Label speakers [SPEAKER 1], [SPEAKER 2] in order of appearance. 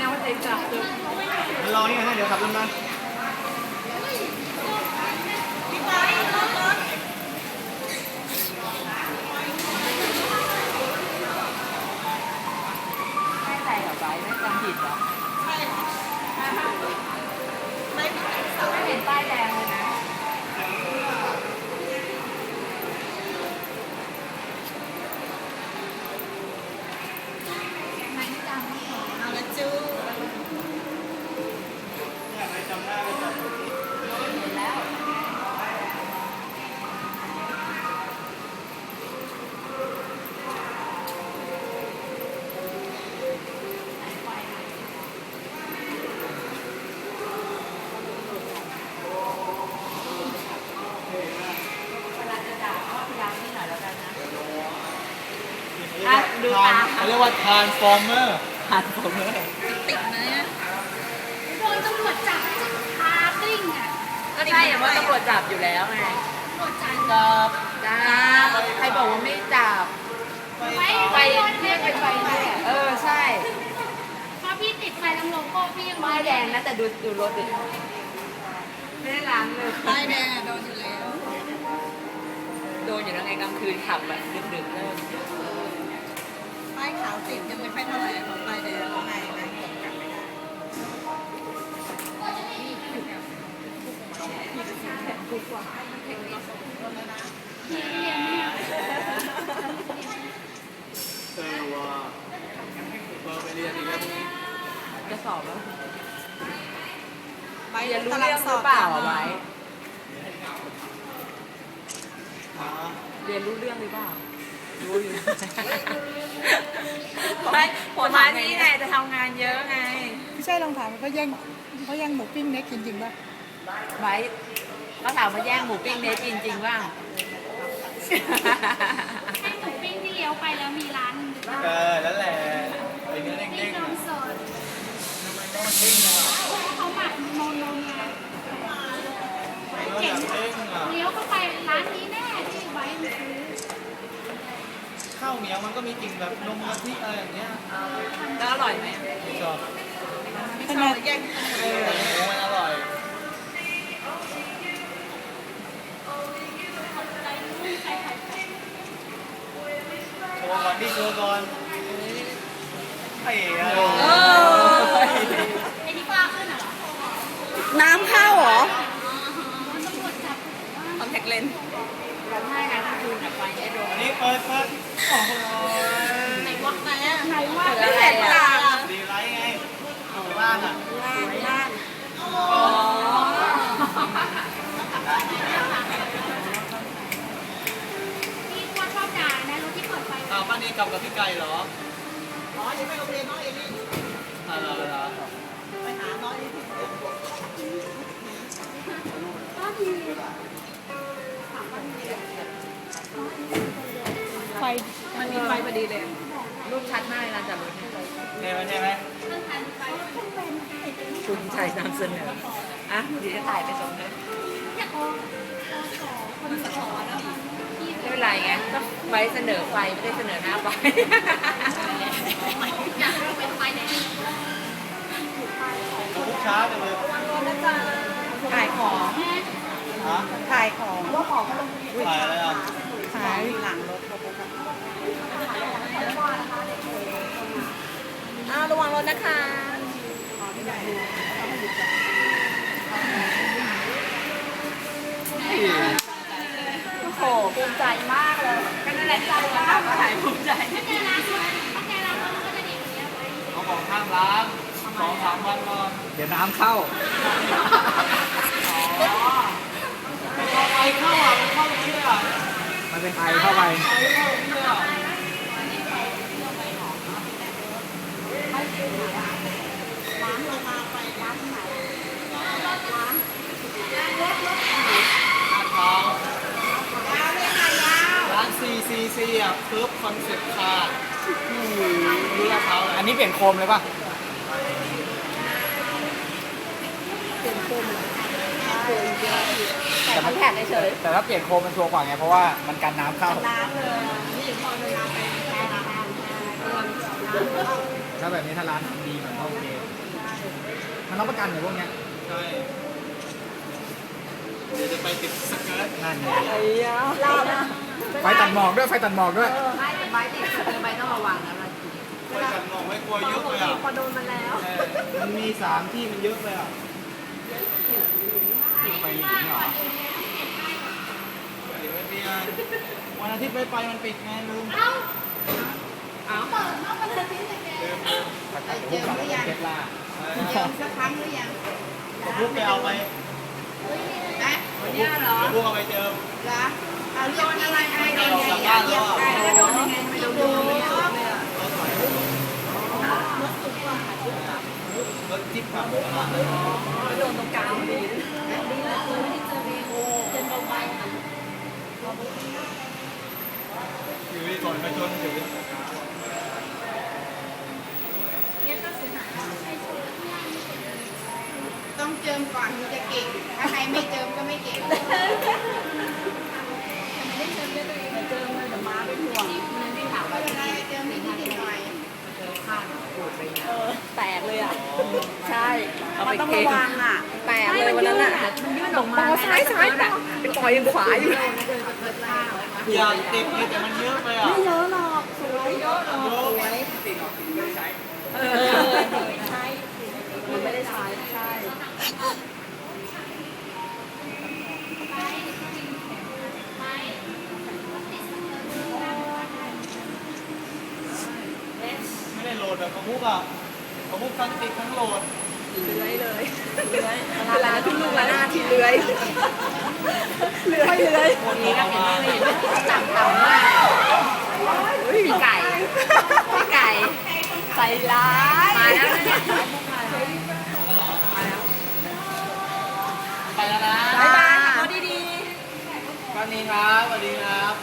[SPEAKER 1] นะว่าใจจับ
[SPEAKER 2] มันรอนี่ไงเดี๋ยวขับรถมา
[SPEAKER 1] ไม่ใส่หรอไบไม่จำผิดหรอ
[SPEAKER 2] ใช่ไม่
[SPEAKER 1] ผิด อะดูตา
[SPEAKER 2] เขาเรียกว่า transformer
[SPEAKER 1] หันผมเลย
[SPEAKER 3] ติดนะ
[SPEAKER 4] โดนตำรวจจับจากคาร์ติ้งอะ
[SPEAKER 1] ก็ใช่อย่างว่าตำรวจจับอยู่แล้วไง
[SPEAKER 4] ตำรวจจับ
[SPEAKER 1] จับจ้าใครบอกว่าไม่จับ
[SPEAKER 4] ไว้
[SPEAKER 1] ไป
[SPEAKER 4] ไว้รถ
[SPEAKER 1] เรี
[SPEAKER 4] เนี่ยย
[SPEAKER 1] กไปไปเนี่ยเออใช่
[SPEAKER 4] เพราะพี่ติดไฟตำรวจโก้พี่ยัง
[SPEAKER 1] ป้ายแดงนะแต่ดูดูรถดิไม่ได้ล้างเลย
[SPEAKER 3] ป้ายแดงอะโดนอยู่แล้ว
[SPEAKER 1] โดนอยู่แล้วไงกลางคืนขับแบบดึกๆเริ่ม
[SPEAKER 3] ป้ายขาว ติดยังไม่ค่อยเท่าไหร่ของป้ายแดงข้างในนะกกันไม่ได้
[SPEAKER 4] พี่เรียนเนี่ย
[SPEAKER 2] เออว่าเบอร์ไปเรียนอีกแล้ว
[SPEAKER 1] จะสอบแล้ว
[SPEAKER 3] ใบ
[SPEAKER 1] เรียนรู้เรื่องหรือเปล่าไว้
[SPEAKER 2] อ๋อ
[SPEAKER 1] เรียนรู้เรื่องหรือเปล่า รู้อยู่ไม่ผลมานี้ไงจะทำงานเยอะไง
[SPEAKER 5] ไม่ใช่ลองถามเขาแย่งเขาแย่งหมูปิ้งเน็กกินจริงป่ะ
[SPEAKER 1] ไว้ก็ถามมาแย่งหมูปิ้งเนสกินจริงบ้าง
[SPEAKER 4] ให้หมูปิ้งที่เลี้ยวไปแล้วมีร้านหนึ่งหรือเปล่า
[SPEAKER 2] เออนั่นแหละไอ้เนื้อ
[SPEAKER 4] ปิ้
[SPEAKER 2] เด้
[SPEAKER 4] ง
[SPEAKER 2] งๆ
[SPEAKER 4] น
[SPEAKER 2] อะ
[SPEAKER 4] มสด
[SPEAKER 2] ทำไมต้องเด้งอะ
[SPEAKER 4] เขาหมักนมนมไง
[SPEAKER 2] เนื้อแบบเด้งอะ
[SPEAKER 4] เลี้ยวเข้าไปร้านนี้แน่ที่ไว้มันซื้อ
[SPEAKER 2] ข้าวเหนียวมันก็มีกลิ่นแบบนมกะทิอะไรอย่างเงี้ย
[SPEAKER 1] แล้วอร่อยไหม
[SPEAKER 2] ชอบ
[SPEAKER 3] ไม่ชอบแย่ง
[SPEAKER 2] เออหมูมันอร่อยโชว์ก่อนพี่โชว์ก่อนไอ้เหี้ย
[SPEAKER 4] ไอ้นี่ป้าขึ้นอะเหรอ
[SPEAKER 5] น้ำเข้าเหรอ
[SPEAKER 4] โดนตำรวจจับ
[SPEAKER 1] คอนแทคเลนส์ร้องไห้นะคืนกับไฟได้โดน
[SPEAKER 2] อันนี้เปิดเปิดโอ้โห
[SPEAKER 3] ไหนวะไหนอะ
[SPEAKER 4] ไหนว่า
[SPEAKER 1] ไม่เห็นต่าง
[SPEAKER 2] ดีไลท์ไงข้างล่างอะ
[SPEAKER 5] ล่างล่าง
[SPEAKER 1] อ๋อ
[SPEAKER 4] พี่ว่าชอบด่านะรถที่เปิดไฟ
[SPEAKER 2] อ้าวป้านี่กลับกับ พี่ไก่เหรอ
[SPEAKER 3] อ๋อยังไม่โรงเรียนน้องเอลี่
[SPEAKER 2] อ่าเหรอเหรอ
[SPEAKER 3] ไปหาน้องเอลี่
[SPEAKER 5] ไฟ
[SPEAKER 1] มันมีไฟพอดีเลย รูปชัดมากเลยนะจับรถเนี่ย
[SPEAKER 2] ใช่ไหมใช่ไหม
[SPEAKER 4] เรื่องการไฟ
[SPEAKER 1] คุณชัยนำเสนออะเดี๋ยวจะถ่ายไปส่งเลย
[SPEAKER 4] อยากเอาเอาขอคนขอแล้วมันพี่
[SPEAKER 1] ไม่เป็นไรไงก็ไว้เสนอไฟไม่ได้เสนอหน้าไฟ
[SPEAKER 4] อยากเอาเป็นไฟแดง
[SPEAKER 2] ลูกช้าจังเลย
[SPEAKER 1] ขายของ
[SPEAKER 4] แม่
[SPEAKER 2] ฮะ
[SPEAKER 5] ถ่ายของ
[SPEAKER 2] ถ่ายอะไรอะ
[SPEAKER 5] ขาย
[SPEAKER 3] หลังรถอ้าวระวังรถนะคะ
[SPEAKER 1] ภูมิใจมากเลยก็นั่นแหละใจมากก็ถ่ายภูมิใจ
[SPEAKER 4] ถ้าแกล้างรถถ้าแกล้างรถมันก็จะดีกว่านี้ไว้
[SPEAKER 2] เขาบอกห้ามล้างสองสามวันก่อนเดี๋ยวน้ำเข้าพอไอเข้าอะมันเข้าเชื่อมันเป็นไอเข้าไปร้าน CCC อะเพิร์ฟคอนเซ็ปต์คาร์ดูราคาอันนี้เปลี่ยนโคมเลยป่ะ
[SPEAKER 1] แต่มันแผดเฉย
[SPEAKER 2] แต่ถ้าเปลี่ยนโคมมันชัวร์กว่าไง เพราะว่ามันกันน้ำเข้า
[SPEAKER 3] น้ำเลยนี่พอเวลาไปแช่น้ำ
[SPEAKER 2] ใช่
[SPEAKER 6] ถ้าแบบนี้ถ้าร้านทำดีหน่อยก็โอเคมันรับประกันเหรอพวกเนี้ย
[SPEAKER 2] ใช่ เดี๋ยวจะไปติดสเกิร์ต
[SPEAKER 6] นั่นไง
[SPEAKER 1] เรานะ
[SPEAKER 6] ไฟตัดหมอกด้วยไฟตัดหมอกด้วย
[SPEAKER 1] ไม่แต่ใบติดเจอใบต้องระวังนะเรา
[SPEAKER 2] ไปกันมองไม่กลัวเยอะเลยอะ
[SPEAKER 1] พอโดนมันแล้ว
[SPEAKER 2] เออมันมีสามที่มันเยอะเลยอะ
[SPEAKER 6] ไปหลิงเหรอ
[SPEAKER 2] เดี๋ยวไม่มีอะวันอาทิตย์ไปไปมันปิดไงลืม
[SPEAKER 7] เจอหรือยัง
[SPEAKER 6] เทสลา
[SPEAKER 7] เจอสักครั้งหรือยัง
[SPEAKER 2] พวกไปเอาไป
[SPEAKER 7] นะ
[SPEAKER 1] เนี่ยเหรอ
[SPEAKER 2] พวกเอาไปเจอ
[SPEAKER 7] เหรอเอาเรียกอะไรอะไรโดนยังไงเรียกใคร
[SPEAKER 1] แล้วโดนยังไงไม่โดนโดนไม่โดนเลยอะ
[SPEAKER 2] รถจิ๊บขับ
[SPEAKER 1] โดนตรงกลางพอดี
[SPEAKER 2] อยู่ที่ก่อนไปชนถือ
[SPEAKER 7] ต้องเจิมก่อนถึงจะเก่ง ถ้าใครไม่เจิมก็ไม่เก่ง
[SPEAKER 1] เจอมันแต่มาเป็นห่วงนั่นที่ถามว่า
[SPEAKER 7] ไม่เป็นไรเจิมนิดนิดหน่อย
[SPEAKER 1] เจอข้าดไปเนี่ยแตกเลยอะ ใช่มันต้องระวังอะ แตกเลยวันนั้นอะมันยื่นออกมาซ้ายซ้ายต่อไปปล่อยยังขวาอยู่
[SPEAKER 2] อยากติดเลยแต่มันเยอะไปอะ
[SPEAKER 1] ไม่เยอะหรอกสวยเยอะหรอก
[SPEAKER 2] เยอะ
[SPEAKER 1] เออใช่มันไม่ได้ใช้ใช่
[SPEAKER 2] ไม่ได้โหลดแบบของมุกอะของมุกทั้งติดทั้งโหลด
[SPEAKER 1] เลื้อยเลยเลื้อยเวลาทุกลูกละหน้าที่เลื้อยเลื้อยเลยวันนี้ก็เห็นไม่เห็นต่ำต่ำมากพี่ไก่พี่ไก่ใจร้ายมาแล้วเนี่ยมาแล้ว
[SPEAKER 2] ไปแล้วนะ
[SPEAKER 1] บ๊ายบายขับรถดี
[SPEAKER 2] วันนี้ครับสวัสดีครับ